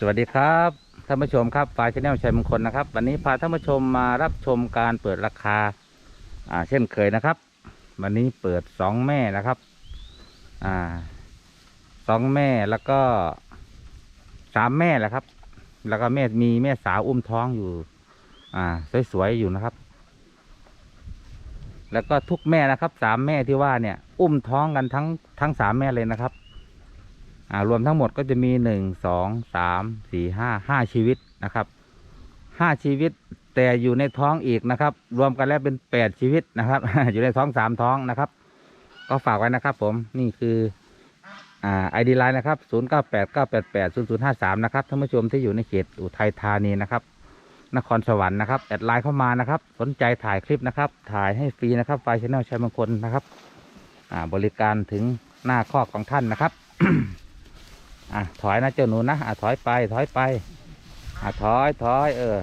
สวัสดีครับท่านผู้ชมครับฝ่ายชแนลชัยมงคลนะครับ วันนี้พาท่านผู้ชมมารับชมการเปิดราคาอ่าเช่นเคยนะครับ วันนี้เปิดสองแม่นะครับอ่าสองแม่แล้วก็สามแม่แหละครับ แล้วก็แม่มีแม่สาวอุ้มท้องอยู่ อ่าสวยๆอยู่นะครับ แล้วก็ทุกแม่นะครับสามแม่ที่ว่าเนี่ย อุ้มท้องกันทั้งทั้งสามแม่เลยนะครับ อ่ารวมทั้งหมดก็จะมีหนึ่งสองสามสี่ห้าห้าชีวิตนะครับห้าชีวิตแต่อยู่ในท้องอีกนะครับ รวมกันแล้วเป็นแปดชีวิตนะครับ อยู่ในท้องสามท้องนะครับ ก็ฝากไว้นะครับ ผมนี่คืออ่าไอดีไลน์นะครับศูนย์เก้าแปดเก้าแปดแปดศูนย์ศูนย์ห้าสามนะครับท่านผู้ชมที่อยู่ในเขตอุทัยธานีนะครับนครสวรรค์นะครับแอดไลน์เข้ามานะครับ สนใจถ่ายคลิปนะครับ ถ่ายให้ฟรีนะครับไฟชแนลชัยมงคลนะครับ อ่าบริการถึงหน้าคอกของท่านนะครับ อะถอยนะเจ้าหนูนะอะถอยไปถอยไปอะถอยถอยเออ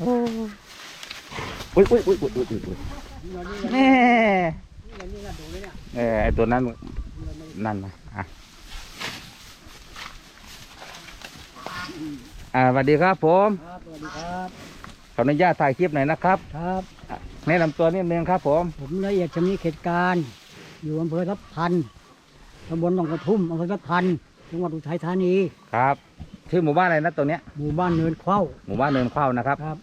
อ้อุ้ยอุ้ยอุ้ยอุ้ยอุ้ยอุ้ยแม่เออไอตัวนั้นนั่นนะอะอ่าสวัสดีครับผมครับสวัสดีครับขออนุญาตถ่ายคลิปหน่อยนะครับ ครับแนะนำตัวนิดนึงครับ ผม ผมละเอียดชำนิเขตการ อยู่อำเภอทับทันตำบลหนองกระทุ่มอำเภอทับทัน จังหวัดอุทัยธานีครับชื่อหมู่บ้านอะไรนะตัวเนี้ยหมู่บ้านเนินเข้าหมู่บ้านเนินเข้านะครับครับ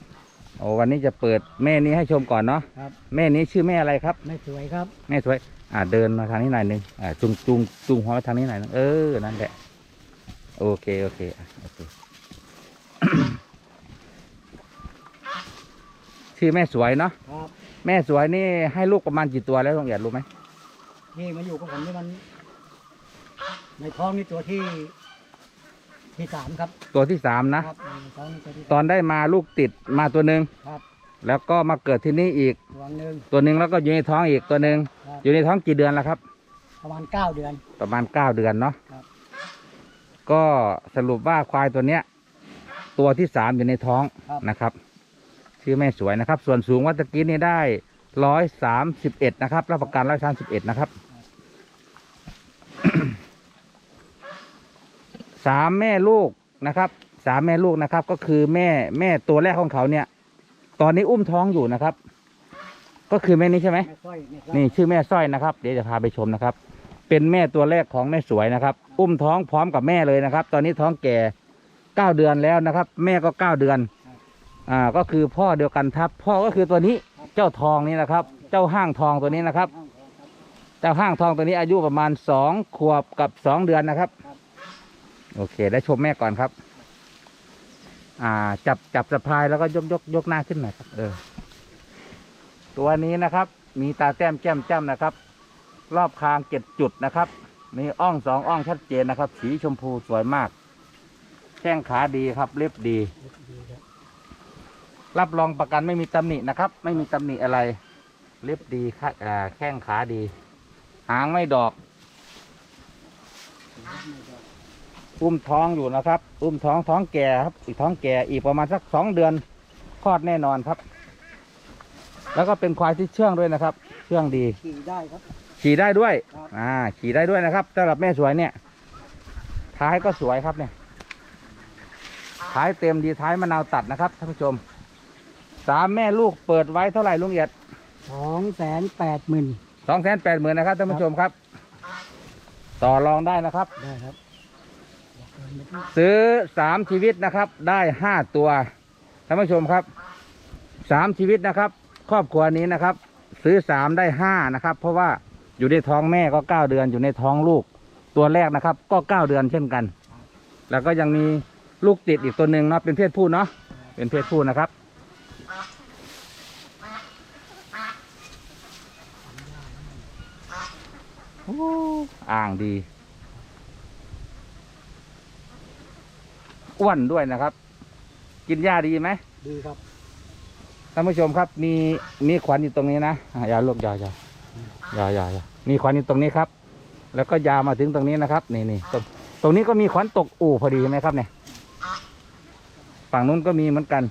โอ้วันนี้จะเปิดแม่นี้ให้ชมก่อนเนาะครับ แม่นี้ชื่อแม่อะไรครับ ไม่สวยครับ แม่สวย อ่าเดินมาทางนี้หน่อยหนึ่งอ่าจุงจุงจุงหัวมาทางนี้หน่อยหนึงเออนั่นแหละโอเคโอเคอะโอเค ชื่อแม่สวยเนาะครับแม่สวยนี่ให้ลูกประมาณกี่ตัวแล้วลุงเอียดรู้ไหมนี่มาอยู่กับผมนี่มัน ในท้องนี่ตัวที่ที่สามครับตัวที่สามนะ ครับในท้องนี่ตัวที่ตอนได้มาลูกติดมาตัวหนึ่งครับแล้วก็มาเกิดที่นี่อีกตัวหนึ่งตัวหนึ่งแล้วก็อยู่ในท้องอีกตัวหนึ่งครับอยู่ในท้องกี่เดือนแล้วครับ ประมาณเก้าเดือน ประมาณเก้าเดือนเนาะครับ ก็สรุปว่าควายตัวเนี้ย ตัวที่สามอยู่ในท้องครับนะครับ ชื่อแม่สวยนะครับ ส่วนสูงวัตะกี้นี่ได้ร้อยสามสิบเอ็ดนะครับ รับประกันร้อยสามสิบเอ็ดนะครับ สามแม่ลูกนะครับสามแม่ลูกนะครับ ก็คือแม่แม่ตัวแรกของเขาเนี่ย ตอนนี้อุ้มท้องอยู่นะครับ ก็คือแม่นี้ใช่ไหมแม่สร้อยแม่สร้อยนี่ชื่อแม่สร้อยนะครับ เดี๋ยวจะพาไปชมนะครับ เป็นแม่ตัวแรกของแม่สวยนะครับ อุ้มท้องพร้อมกับแม่เลยนะครับ ตอนนี้ท้องแก่เก้าเดือนแล้วนะครับ แม่ก็เก้าเดือน อ่าก็คือพ่อเดียวกันทับ พ่อก็คือตัวนี้เจ้าทองนี่นะครับ เจ้าห้างทองตัวนี้นะครับ เจ้าห้างทองตัวนี้อายุประมาณสองขวบกับสองเดือนนะครับ โอเค ได้ชมแม่ก่อนครับ อ่า จับจับสะพายแล้วก็ยกยกยกหน้าขึ้นหน่อยครับ เออ ตัวนี้นะครับ มีตาแต้มแก้มจ้ำนะครับ รอบคางเจ็ดจุดนะครับ มีอ่องสองอ่องชัดเจนนะครับ สีชมพูสวยมาก แข้งขาดีครับ เล็บดี รับรองประกันไม่มีตำหนินะครับ ไม่มีตำหนิอะไร เล็บดีค่ะแข้งขาดี หางไม่ดอก อุ้มท้องอยู่นะครับ อุ้มท้องท้องแก่ครับอีกท้องแก่อีกประมาณสักสองเดือนคลอดแน่นอนครับ แล้วก็เป็นควายที่เชื่องด้วยนะครับ เชื่องดี ขี่ได้ครับ ขี่ได้ด้วย ครับ อ่า ขี่ได้ด้วยนะครับสำหรับแม่สวยเนี่ย ท้ายก็สวยครับเนี่ย ท้ายเต็มดีท้ายมะนาวตัดนะครับท่านผู้ชม สามแม่ลูกเปิดไว้เท่าไหร่ลุงเอียด สองแสนแปดหมื่นสองแสนแปดหมื่นนะครับท่านผู้ชมครับ ต่อรองได้นะครับ ได้ครับ ซื้อสามชีวิตนะครับ ได้ห้าตัวท่านผู้ชมครับสามชีวิตนะครับ ครอบครัวนี้นะครับ ซื้อสามได้ห้านะครับ เพราะว่าอยู่ในท้องแม่ก็เก้าเดือนอยู่ในท้องลูก ตัวแรกนะครับ ก็เก้าเดือนเช่นกัน แล้วก็ยังมีลูกติดอีกตัวหนึ่งเนาะเป็นเพศผู้เนาะเป็นเพศผู้นะครับอ้อ่างดี อ้วนด้วยนะครับ กินหญ้าดีไหมดีครับท่านผู้ชมครับ มีมีขวัญอยู่ตรงนี้นะอะอย่าลูกอย่าอย่าอย่าอย่าอย่ามีขวัญอยู่ตรงนี้ครับ แล้วก็ยาวมาถึงตรงนี้นะครับ นี่นี่ตรงตรงนี้ก็มีขวัญตกอู่พอดีใช่ไหมครับเนี่ยฝั่งนู้นก็มีเหมือนกัน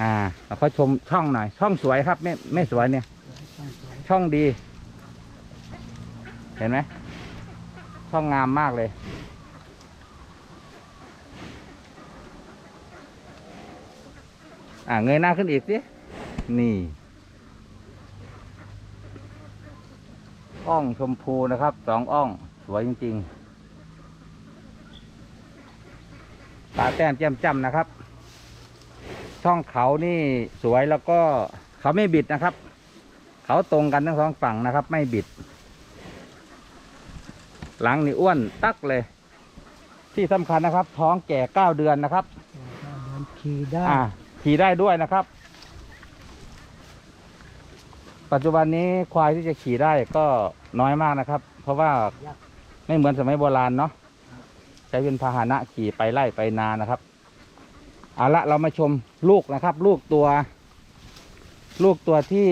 อ่าเราเขาชมช่องหน่อย ช่องสวยครับไม่ไม่สวยเนี่ย ช่องดี เห็นไหมช่องงามมากเลย อ่าเงยหน้าขึ้นอีกสิ นี่อ่องชมพูนะครับสองอ่องสวยจริงๆตาแต้มแจ่มจ้ำนะครับ ช่องเขานี่สวยแล้วก็เขาไม่บิดนะครับ เขาตรงกันทั้งสองฝั่งนะครับ ไม่บิด หลังนี่อ้วนตักเลย ที่สำคัญนะครับ ท้องแก่เก้าเดือนนะครับ ขี่ได้อ่า ขี่ได้ด้วยนะครับ ปัจจุบันนี้ควายที่จะขี่ได้ก็น้อยมากนะครับ เพราะว่าไม่เหมือนสมัยโบราณเนาะใช้เป็นพาหนะขี่ไปไล่ไปนานะครับเอาละเรามาชมลูกนะครับ ลูกตัว ลูกตัวที่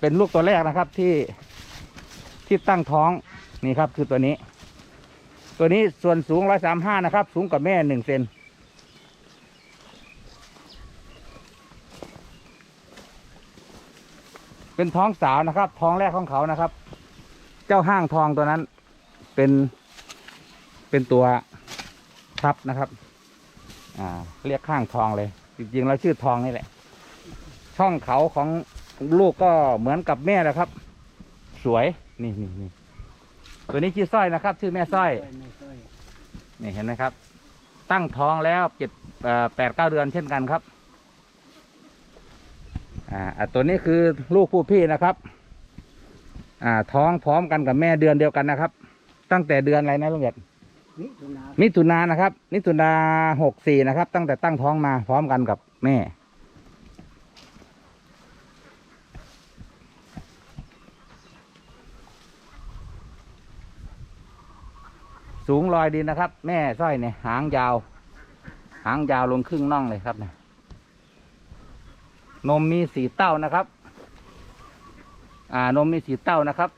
เป็นลูกตัวแรกนะครับที่ที่ตั้งท้องนี่ครับคือตัวนี้ ตัวนี้ส่วนสูงร้อยสามห้านะครับ สูงกว่าแม่หนึ่งเซน เป็นท้องสาวนะครับ ท้องแรกของเขานะครับ เจ้าห้างทองตัวนั้น เป็นเป็นตัวทับนะครับอ่าเรียกข้างทองเลย จริงๆเราชื่อทองนี่แหละ ช่องเขาของลูกก็เหมือนกับแม่แหละครับ สวยนี่นี่นี่ตัวนี้ชื่อสร้อยนะครับ ชื่อแม่สร้อยนี่เห็นไหมครับ ตั้งท้องแล้วเจ็ดแปดเก้าเดือนเช่นกันครับ อ่าอะตัวนี้คือลูกผู้พี่นะครับ อ่าท้องพร้อมกันกับแม่เดือนเดียวกันนะครับ ตั้งแต่เดือนอะไรนะลุงเหยียดมิถุนามิถุนายนนะครับ มิถุนาหกสี่นะครับ ตั้งแต่ตั้งท้องมาพร้อมกันกับแม่สูงลอยดินนะครับ แม่สร้อยเนี่ยหางยาว หางยาวลงครึ่งน่องเลยครับเนี่ย นมมีสีเต้านะครับ อ่านมมีสีเต้านะครับ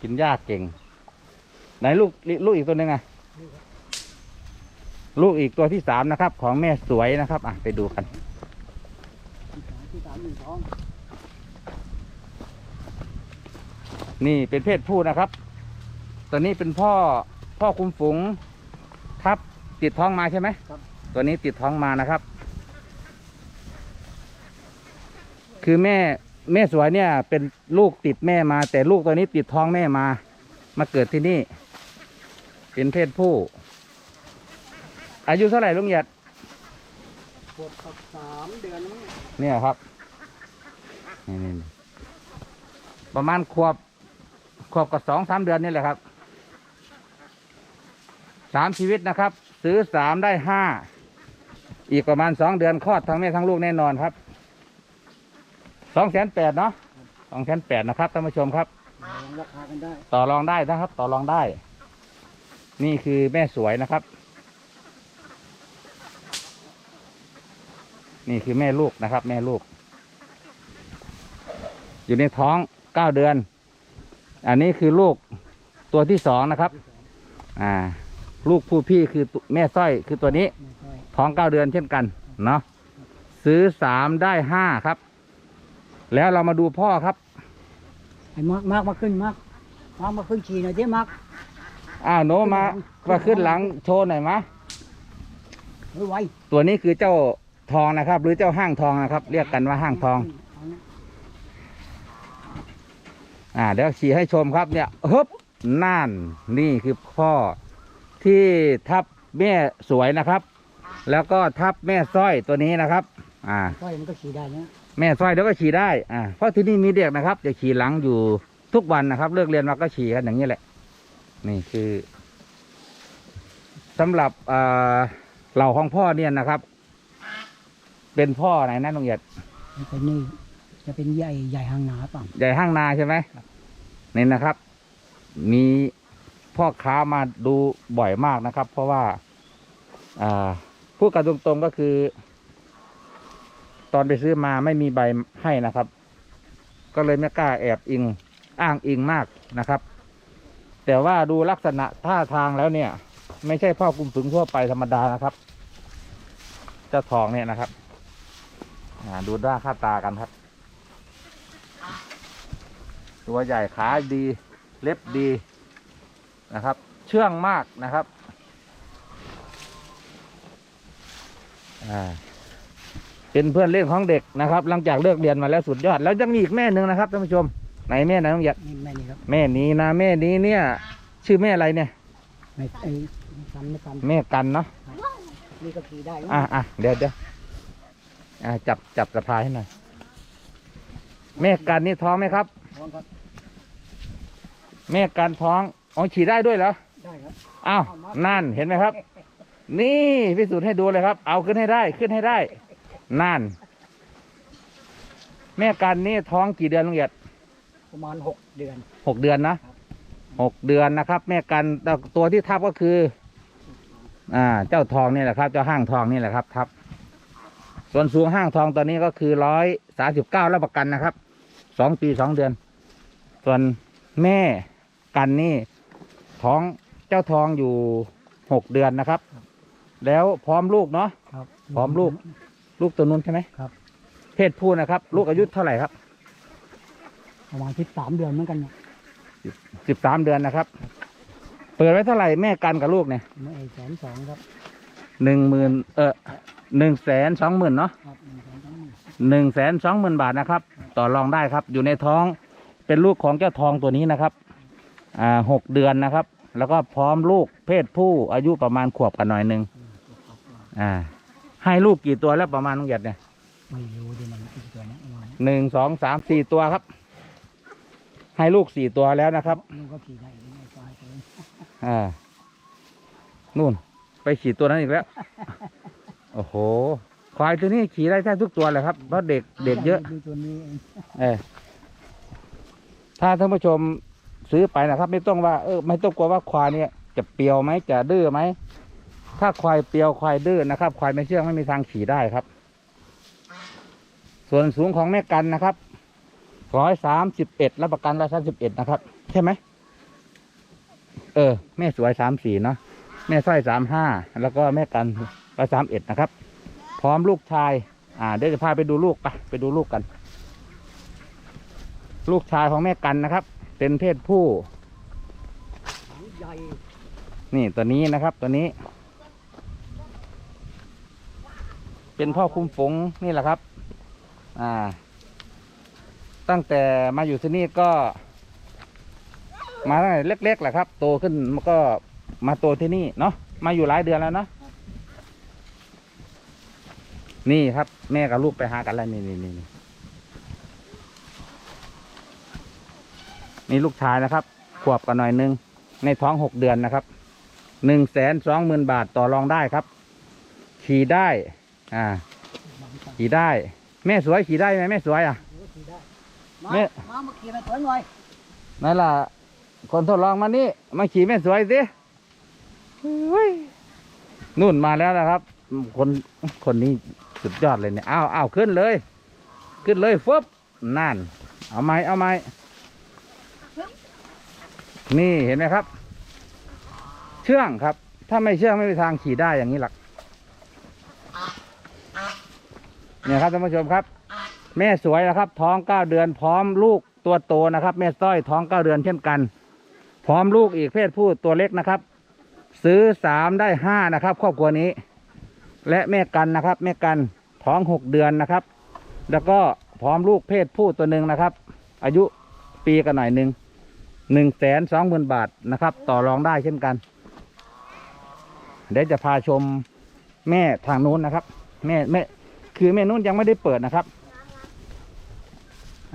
กินหญ้าเก่ง ไหนลูกลูกอีกตัวนึ่งอะลูกอีกตัวที่สามนะครับ ของแม่สวยนะครับ อะไปดูกันนี่เป็นเพศผู้นะครับ ตัวนี้เป็นพ่อพ่อคุมฝูงทับติดท้องมาใช่ไหมครับ ตัวนี้ติดท้องมานะครับ คือแม่แม่สวยเนี่ย เป็นลูกติดแม่มา แต่ลูกตัวนี้ติดท้องแม่มา มาเกิดที่นี่ เป็นเพศผู้ อายุเท่าไหร่ลุงเหยียดขวบกับสามเดือนมั้งเนี่ยครับนี่นี่นี่ประมาณขวบขวบกับสองสามเดือนนี่แหละครับ สามชีวิตนะครับ ซื้อสามได้ห้าอีกประมาณสองเดือนคลอดทั้งแม่ทั้งลูกแน่นอนครับสองแสนแปดเนาะสองแสนแปดนะครับท่านผู้ชมครับลอราคากันได้ต่อรองได้นะครับ ต่อรองได้ นี่คือแม่สวยนะครับ นี่คือแม่ลูกนะครับ แม่ลูก อยู่ในท้องเก้าเดือน อันนี้คือลูกตัวที่สองนะครับ อ่า ลูกผู้พี่คือตัวแม่สร้อยคือตัวนี้ไม่ใช่ท้องเก้าเดือนเช่นกัน เนาะซื้อสามได้ห้าครับ แล้วเรามาดูพ่อครับไอ้มากมากมาขึ้นมากมากมาขึ้นขี่หน่อยเจ๊มากอ้าวโนมามาขึ้นหลังโชว์หน่อยมะเฮ้ยไวตัวนี้คือเจ้าทองนะครับ หรือเจ้าห้างทองนะครับ เรียกกันว่าห้างทองเอานะอ่าเดี๋ยวชี้ให้ชมครับเนี่ยฮึบนั่นนี่คือพ่อ ที่ทับแม่สวยนะครับ แล้วก็ทับแม่สร้อยตัวนี้นะครับ อ่าก้อยมันก็ขี่ได้นะแม่สร้อยเดี๋ยวก็ขี่ได้ อ่า เพราะที่นี่มีเด็กนะครับจะขี่หลังอยู่ทุกวันนะครับ เลิกเรียนมาก็ขี่กันอย่างนี้แหละ นี่คือสำหรับเอ่อเหล่าของพ่อเนี่ยนะครับ เป็นพ่อไหนนะลุงเหยียดมันเป็นนี่จะเป็นใหญ่ใหญ่หางหนาเปล่ะใหญ่ห้างนาใช่ไหมนี่นะครับ มี พ่อค้ามาดูบ่อยมากนะครับ เพราะว่าพูดกันตรงๆก็คือ ตอนไปซื้อมาไม่มีใบให้นะครับ ก็เลยไม่กล้าแอบอิงอ้างอิงมากนะครับ แต่ว่าดูลักษณะท่าทางแล้วเนี่ย ไม่ใช่พ่อกลุ่มฝึงทั่วไปธรรมดานะครับ เจ้าทองเนี่ยนะครับดูด้าค่าตากันครับ ตัวใหญ่ขาดี เล็บดี นะครับ เชื่องมากนะครับอ่าเป็นเพื่อนเล่นของเด็กนะครับ หลังจากเลิกเรียนมาแล้วสุดยอด แล้วยังมีอีกแม่หนึ่งนะครับท่านผู้ชมไหนแม่ไหนน้องหยัดนี่แม่นี่ครับแม่นี้นะแม่นี้เนี่ย ชื่อแม่อะไรเนี่ยไม่ไอ้กันไม่กันแม่กันเนาะนี่ก็ขี่ได้นะอะอะเดี๋ยวเดี๋ยวอะจับจับสะพายให้หน่อยแม่กันนี่ท้องไหมครับพร้อมครับ แม่กันท้อง อ๋อฉี่ได้ด้วยเหรอได้ครับอ้าวนั่นเห็นไหมครับ นี่พิสูจน์ให้ดูเลยครับ เอาขึ้นให้ได้ขึ้นให้ได้ นั่น แม่กันนี่ท้องกี่เดือนลุงเอียดประมาณหกเดือนหกเดือนนะหกเดือนนะครับ แม่กันแต่ตัวที่ทับก็คือ อ่า เจ้าทองนี่แหละครับ เจ้าห้างทองนี่แหละครับ ทับ ส่วนสูงห้างทองตอนนี้ก็คือร้อยสาสิบเก้ารับประกันนะครับสองปีสองเดือน ส่วนแม่กันนี่ ท้องเจ้าทองอยู่หกเดือนนะครับ แล้วพร้อมลูกเนาะครับพร้อมลูก ลูกตัวนู้นใช่ไหมครับ เพศผู้นะครับ ลูกอายุเท่าไหร่ครับประมาณที่สามเดือนเหมือนกันเนี่ยสิบสามเดือนนะครับ เปิดไว้เท่าไหร่แม่กันกับลูกเนี่ยไม่ไอ้แสนสองครับหนึ่งหมื่นเออหนึ่งแสนสองหมื่นเนาะครับหนึ่งแสนสองหมื่นหนึ่งแสนสองหมื่นบาทนะครับ ต่อรองได้ครับ อยู่ในท้องเป็นลูกของเจ้าทองตัวนี้นะครับอ่า หกเดือนนะครับ แล้วก็พร้อมลูกเพศผู้อายุประมาณขวบกันหน่อยหนึ่งอ่า ให้ลูกกี่ตัวแล้วประมาณน้องเหยียดเนี่ยไม่รู้ดิมันกี่ตัวนะประมาณหนึ่งสองสามสี่ตัวครับ ให้ลูกสี่ตัวแล้วนะครับลูกก็ขี่ได้ไม่ตายเลยอ่านู่น ไปขี่ตัวนั้นอีกแล้ว โอ้โหควายตัวนี้ขี่ได้แทบทุกตัวเลยครับเพราะเด็กเด็กเยอะดูตัวนี้เองเออถ้าท่านผู้ชม ซื้อไปนะครับไม่ต้องว่าเออไม่ต้องกลัวว่าควายเนี่ยจะเปรียวไหมจะดื้อไหมถ้าควายเปรียวควายดื้อนะครับ ควายไม่เชื่องไม่มีทางขี่ได้ครับ ส่วนสูงของแม่กันนะครับร้อยสามสิบเอ็ดรับประกันร้อยสามสิบเอ็ดนะครับ ใช่ไหมเออ แม่สวยสามสี่เนาะแม่สร้อยสามห้าแล้วก็แม่กันร้อยสามเอ็ดนะครับ พร้อมลูกชาย อ่าเดี๋ยวจะพาไปดูลูกไปไปดูลูกกัน ลูกชายของแม่กันนะครับ เป็นเพศผู้ นี่ตัวนี้นะครับตัวนี้ เป็นพ่อคุ้มฝงนี่แหละครับ อ่า ตั้งแต่มาอยู่ที่นี่ก็ มาตั้งแต่เล็กๆแหละครับ โตขึ้นมันก็มาโตที่นี่เนาะมาอยู่หลายเดือนแล้วเนาะนี่ครับ แม่กับลูกไปหากันแล้วนี่นี่นี่ นี่นี่ลูกชายนะครับ ขวบกันหน่อยหนึง ในท้องหกเดือนนะครับหนึ่งแสนสองหมื่นบาทต่อรองได้ครับ ขี่ได้ อ่า ขี่ได้ แม่สวยขี่ได้ไหมแม่สวยอะดูก็ขี่ได้แม่มามามาขี่มาสวยหน่อยนั่นล่ะ คนทดลองมานี่มาขี่แม่สวยสิเฮ้ยนู่นมาแล้วนะครับ คนคนนี้สุดยอดเลยเนี่ยอ้าวอ้าวขึ้นเลย ขึ้นเลยฟึบนั่น เอาไม้เอาไม้ นี่เห็นไหมครับ เชื่องครับ ถ้าไม่เชื่องไม่มีทางขี่ได้อย่างนี้หรอกเนี่ยครับท่านผู้ชมครับ แม่สวยนะครับ ท้องเก้าเดือนพร้อมลูกตัวโตนะครับ แม่ส้อยท้องเก้าเดือนเช่นกัน พร้อมลูกอีกเพศผู้ตัวเล็กนะครับ ซื้อสามได้ห้านะครับ ครอบครัวนี้ และแม่กันนะครับ แม่กันท้องหกเดือนนะครับ แล้วก็พร้อมลูกเพศผู้ตัวหนึ่งนะครับ อายุปีกันหน่อยหนึ่ง หนึ่งแสนสองหมื่นบาทนะครับ ต่อรองได้เช่นกัน เดี๋ยวจะพาชมแม่ทางนู้นนะครับ แม่แม่คือแม่นู้นยังไม่ได้เปิดนะครับ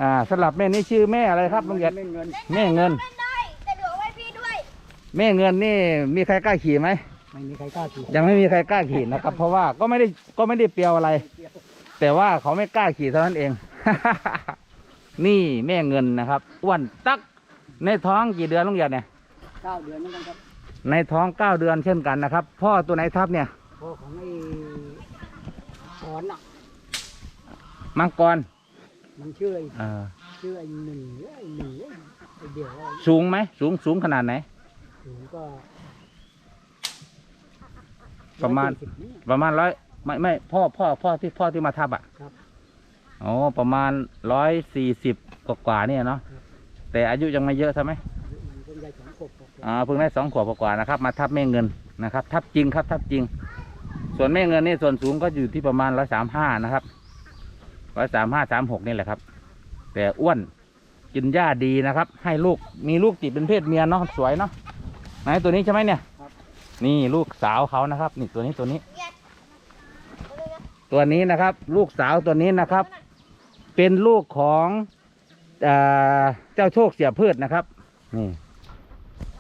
อ่าสลับแม่นี้ชื่อแม่อะไรครับลุงเหยียดไม่เงินแม่เงินเล่นได้แต่เดี๋ยวไว้พี่ด้วยแม่เงินนี่มีใครกล้าขี่ไหม ไม่มีใครกล้าขี่ยังไม่มีใครกล้าขี่นะครับ เพราะว่าก็ไม่ได้ก็ไม่ได้เปรียวอะไร แต่ว่าเขาไม่กล้าขี่เท่านั้นเอง นี่แม่เงินนะครับอ้วนตัก ในท้องกี่เดือนลุงเหยียดเนี่ยเก้าเดือนเหมือนกันครับในท้องเก้าเดือนเช่นกันนะครับ พ่อตัวไหนทับเนี่ยพ่อของไอ้สอนอะมังกรมันชื่อไอ้เออชื่อไอ้หนึ่งหรือไอ้หนึ่งไอ้เดียวอะไรสูงไหมสูงสูงขนาดไหน สูงก็ประมาณ140นี่ ประมาณร้อยไม่ไม่พ่อพ่อพ่อที่พ่อที่มาทับอะครับ อ๋อประมาณร้อยสี่สิบกว่าๆเนี่ยเนาะครับ แต่อายุยังไม่เยอะใช่ไหมมันเป็นใหญ่สองขวบกว่าอ่าเพิ่งได้สองขวบกว่าๆนะครับ มาทับแม่เงินนะครับ ทับจริงครับทับจริง ส่วนแม่เงินนี่ส่วนสูงก็อยู่ที่ประมาณร้อยสามห้านะครับร้อยสามห้าสามหกนี่แหละครับ แต่อ้วนกินหญ้าดีนะครับ ให้ลูกมีลูกติดเป็นเพศเมียเนาะสวยเนาะไหนตัวนี้ใช่ไหมเนี่ยนี่ลูกสาวเขานะครับ นี่ตัวนี้ตัวนี้ ตัวนี้นะครับ ลูกสาวตัวนี้นะครับ เป็นลูกของ เออเจ้าโชคเสียพืชนะครับนี่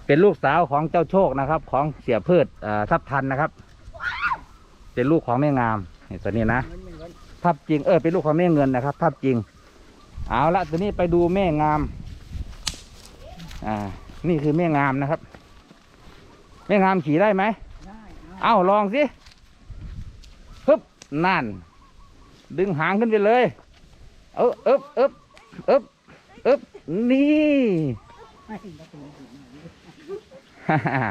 เป็นลูกสาวของเจ้าโชคนะครับ ของเสียพืชเอ่อทับทันนะครับ เป็นลูกของแม่งามนี่ตัวนี้นะเงินไม่เงินทับจริงเออเป็นลูกของแม่เงินนะครับทับจริง เอาละตัวนี้ไปดูแม่งาม อ่า นี่คือแม่งามนะครับ แม่งามขี่ได้ไหมได้นะเอ้าลองสิฮึบนั่น ดึงหางขึ้นไปเลย เออเอ๊บเอ๊บเอ๊บเอ๊บนี่ฮ่าฮ่า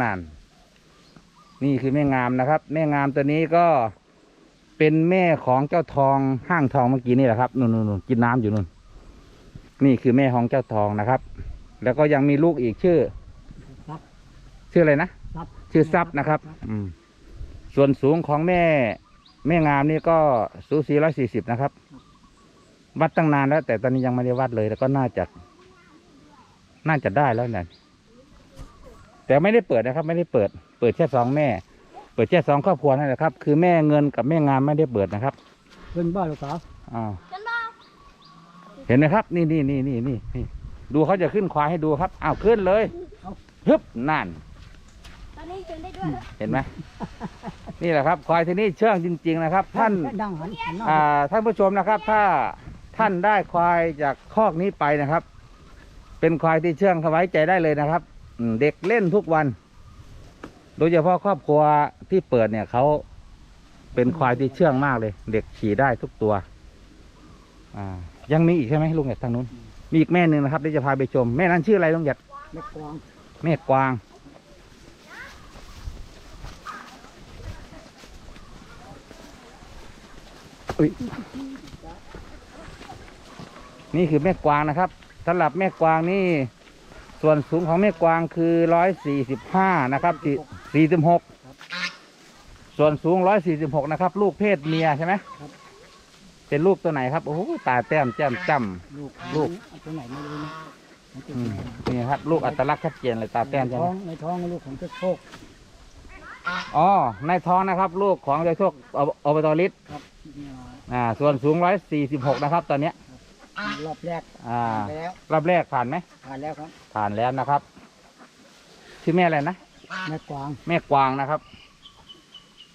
นั่น นี่คือแม่งามนะครับ แม่งามตัวนี้ก็เป็นแม่ของเจ้าทองห้างทองเมื่อกี้นี่แหละครับนู่นนกินน้ำอยู่นู่น นี่คือแม่ของเจ้าทองนะครับ แล้วก็ยังมีลูกอีกชื่อ ชื่ออะไรนะชื่อซับนะครับ อืม ส่วนสูงของแม่ แม่งามนี่ก็สูสีร้อยสี่สิบนะครับ วัดตั้งนานแล้ว แต่ตอนนี้ยังไม่ได้วัดเลย แล้วก็น่าจะ น่าจะได้แล้วเนี่ยแต่ไม่ได้เปิดนะครับ ไม่ได้เปิด เปิดแค่สองแม่ เปิดแค่สองครอบครัวนั่นแหละครับ คือแม่เงินกับแม่งามไม่ได้เปิดนะครับเงินบ้านลูกสาวอ้าวกันบ้าเห็นไหมครับ นี่นี่นี่นี่นี่นี่ดูเขาจะขึ้นควายให้ดูครับอ้าวขึ้นเลยฮึบนั่นตอนนี้จนได้ด้วยเห็นไหมนี่แหละครับควายที่นี่เชื่องจริง ๆ นะครับ ท่านแค่ดังหันหันหน้าอ่าท่านผู้ชมนะครับ ถ้า ท่านได้ควายจากคอกนี้ไปนะครับ เป็นควายที่เชื่องเขาไว้ใจได้เลยนะครับอืมเด็กเล่นทุกวัน โดยเฉพาะครอบครัวที่เปิดเนี่ยเขาเป็นควายที่เชื่องมากเลย เด็กขี่ได้ทุกตัว อ่า ยังมีอีกใช่ไหมลุงหยัดทางนู้น มีอีกแม่หนึ่งนะครับเดี๋ยวจะพาไปชม แม่นั้นชื่ออะไรลุงหยัดเล็กกวางแม่กวางอุ้ย นี่คือแม่กวางนะครับสำหรับแม่กวางนี่ ส่วนสูงของแม่กวางคือร้อยสี่สิบห้านะครับสี่สิบหกส่วนสูงร้อยสี่สิบหกนะครับ ลูกเพศเมียใช่ไหมเป็นลูกตัวไหนครับโอ้โหตาแต้มแจ่มจ้ำลูกลูกเอาตัวไหนไม่รู้นะมันติดอือยู่มนี่ครับ ลูกอัตลักษณ์ชัดเจนเลยตาแต้มในใช่ไหท้มองในท้องลูกของเจ้าโชคอ๋อในท้องนะครับ ลูกของเจ้าโชคอบอบตลิศครับเนี่ยอ่า ส่วนสูงร้อยสี่สิบหกนะครับ ตอนเนี้ย รอบแรกอ่าไปแล้วรอบแรกผ่านไหม ผ่านแล้วครับผ่านแล้วนะครับ ชื่อแม่อะไรนะ แม่กวางแม่กวางนะครับ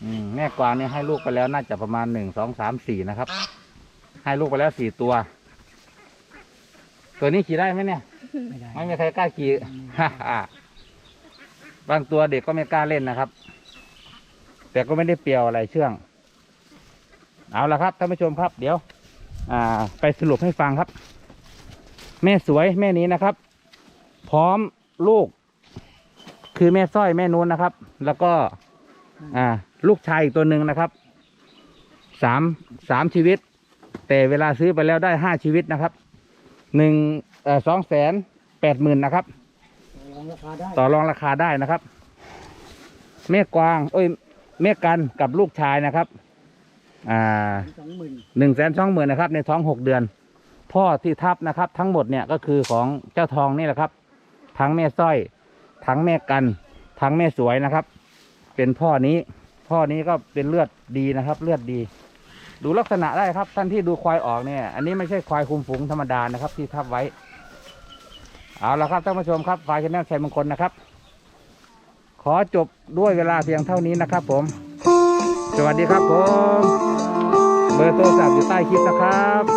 อืม แม่กวางเนี่ยให้ลูกไปแล้วน่าจะประมาณหนึ่งสองสามสี่นะครับ ให้ลูกไปแล้วสี่ตัว ตัวนี้ขี่ได้ไหมเนี่ย ไม่ได้ไม่มีใครกล้าขี่ บางตัวเด็กก็ไม่กล้าเล่นนะครับ แต่ก็ไม่ได้เปรียวอะไรเชื่อง เอาละครับท่านผู้ชมครับ เดี๋ยว อ่าไปสรุปให้ฟังครับ แม่สวยแม่นี้นะครับ พร้อมลูก คือแม่สร้อยแม่นูนนะครับ แล้วก็ อ่า ลูกชายอีกตัวหนึ่งนะครับสามสามชีวิต แต่เวลาซื้อไปแล้วได้ห้าชีวิตนะครับหนึ่งเอ่อสองแสนแปดหมื่นนะครับลองราคาได้ต่อรองราคาได้นะครับ แม่กวาง เอ้ยแม่กันกับลูกชายนะครับ อ่าสองหมื่นหนึ่งแสนสองหมื่นนะครับ ในท้องหกเดือน พ่อที่ทับนะครับ ทั้งหมดเนี่ยก็คือของเจ้าทองนี่แหละครับ ทั้งแม่สร้อย ทั้งแม่กัน ทั้งแม่สวยนะครับ เป็นพ่อนี้ พ่อนี้ก็เป็นเลือดดีนะครับ เลือดดี ดูลักษณะได้ครับ ท่านที่ดูควายออกเนี่ย อันนี้ไม่ใช่ควายคุมฝูงธรรมดานะครับ ที่ทับไว้ เอาละครับท่านผู้ชมครับฝ่ายชแนลชัยมงคลนะครับ ขอจบด้วยเวลาเพียงเท่านี้นะครับ ผม วัสดีครับผม เบอร์โทรศัพท์อยู่ใต้คลิปนะครับ